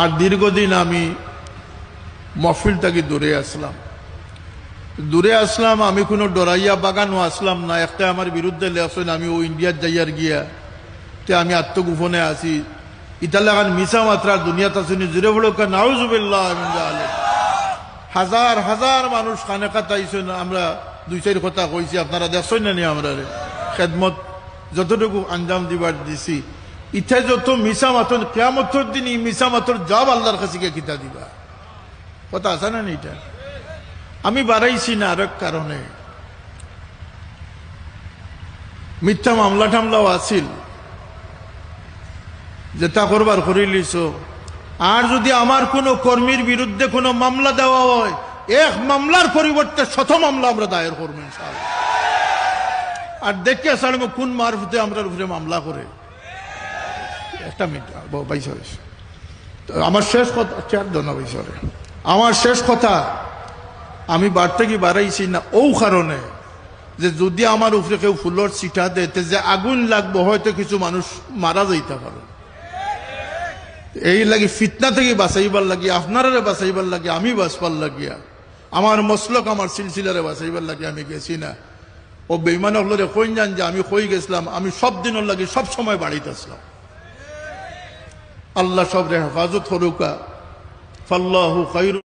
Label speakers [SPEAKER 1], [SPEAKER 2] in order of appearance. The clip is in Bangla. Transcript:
[SPEAKER 1] আর দীর্ঘদিন আমি মফিল থেকে দূরে আসলাম। দূরে আসলাম, আমি কোনো ডরাইয়া বাগানও আসলাম না। একটা আমার বিরুদ্ধে লেখছেন আমি ও ইন্ডিয়ার যাইয়ার গিয়া তে আমি আত্মগোপনে আছি। ইতালাগান মিসা মাত্রা দুনিয়াতে শুনি জুড়ে বড় নাউজুবিল্লাহ হাজার হাজার মানুষ খানে কাটাইছেন আমরা দুই, চার কথা কইছি। আপনারা দেখছেন না নি আমরা খেদমত যতটুকু আঞ্জাম দিবার দিছি। ইথে যত মিসা মাতর কেয়ামতর দিন মিসা মাতর জব আল্লাহর কাছে গিয়ে কিতা দিবা। কথা আছে না এটা? আমি বাড়াইছি না আরেক কারণে। মিথ্যা মামলা টামলাও আছিল। যেটা করবার করে লিছ। আর যদি আমার কোনো কর্মীর বিরুদ্ধে কোনো মামলা দেওয়া হয়, এক মামলার পরিবর্তে শত মামলা আমরা দায়ের করব। আর দেখে আসলে কোন মারফতে আমরা উপরে মামলা করে। একটা মিনিট আমার শেষ কথা, চার জন বাইশরে আমার শেষ কথা, আমি বাড়তে কি বাড়াইছি না ও কারণে যে যদি আমার উপরে কেউ ফুলর চিঠা দেতে যে আগুন লাগবো, হয়তো কিছু মানুষ মারা যাইতে পারে। এই লাগি ফিতনা থেকে বাঁচাইবার লাগি আপনারে বাঁচাইবার লাগে, আমি বাঁচবার লাগিয়া, আমার মসলক আমার সিলসিলারে বাঁচাইবার লাগে, আমি গেছি না। ও বেইমান হলরে কই যান যে আমি কই গেছিলাম, আমি সব দিনের লাগে সব সময় বাড়িতে আসলাম আল্লাহ সবরে হেফাজত হরুকা ফাল্লাহু খাইরু